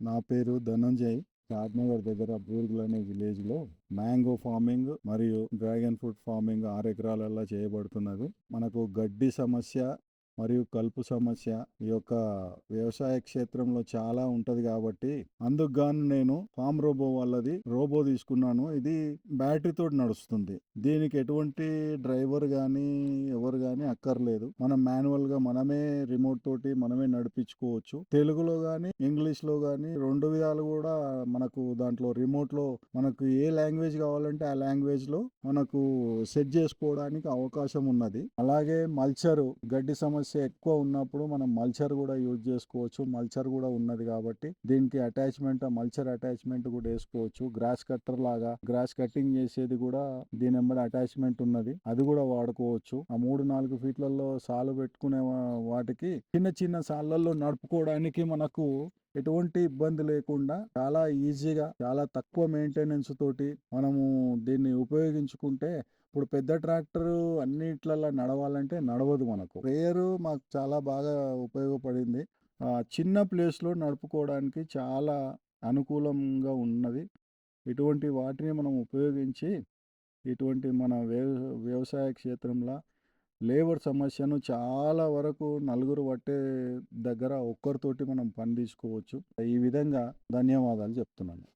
నా పేరు ధనంజయ్. షాద్నగర్ దగ్గర బూర్గుల్ అనే విలేజ్లో మ్యాంగో ఫార్మింగ్ మరియు డ్రాగన్ ఫ్రూట్ ఫార్మింగ్ ఆరు ఎకరాలలో చేయబడుతున్నది. మనకు గడ్డి సమస్య మరియు కలుపు సమస్య ఈ యొక్క వ్యవసాయ క్షేత్రంలో చాలా ఉంటది కాబట్టి అందుకు గాను నేను ఫామ్ రోబో వాళ్ళది రోబో తీసుకున్నాను. ఇది బ్యాటరీతో నడుస్తుంది. దీనికి ఎటువంటి డ్రైవర్ కానీ ఎవరు కానీ అక్కర్లేదు. మనం మాన్యువల్గా మనమే రిమోట్ తోటి మనమే నడిపించుకోవచ్చు. తెలుగులో కానీ ఇంగ్లీష్లో గాని రెండు విధాలు కూడా మనకు దాంట్లో రిమోట్లో మనకు ఏ లాంగ్వేజ్ కావాలంటే ఆ లాంగ్వేజ్లో మనకు సెట్ చేసుకోవడానికి అవకాశం ఉన్నది. అలాగే మల్చరు గడ్డి సమస్య ఎక్కువ ఉన్నప్పుడు మనం మల్చర్ కూడా యూజ్ చేసుకోవచ్చు. మల్చర్ కూడా ఉన్నది కాబట్టి దీనికి అటాచ్మెంట్ మల్చర్ అటాచ్మెంట్ కూడా వేసుకోవచ్చు. గ్రాస్ కట్టర్ లాగా గ్రాస్ కటింగ్ చేసేది కూడా దీని వెంబడి అటాచ్మెంట్ ఉన్నది. అది కూడా వాడుకోవచ్చు. ఆ మూడు నాలుగు ఫీట్లలో సాలు పెట్టుకునే వాటికి చిన్న చిన్న సాళ్ళల్లో నడుపుకోవడానికి మనకు ఎటువంటి ఇబ్బంది లేకుండా చాలా ఈజీగా చాలా తక్కువ మెయింటెనెన్స్ తోటి మనము దీన్ని ఉపయోగించుకుంటే ఇప్పుడు పెద్ద ట్రాక్టర్ అన్నిట్లలో నడవాలంటే నడవదు మనకు. ప్రేయర్ మాకు చాలా బాగా ఉపయోగపడింది. ఆ, చిన్న ప్లేస్లో నడుపుకోవడానికి చాలా అనుకూలంగా ఉన్నది. ఇటువంటి వాటిని మనం ఉపయోగించి ఇటువంటి మన వ్యవ వ్యవసాయ క్షేత్రంలో లేబర్ సమస్యను చాలా వరకు నలుగురు పట్టే దగ్గర ఒక్కరితోటి మనం పని తీసుకోవచ్చు. ఈ విధంగా ధన్యవాదాలు చెప్తున్నాను.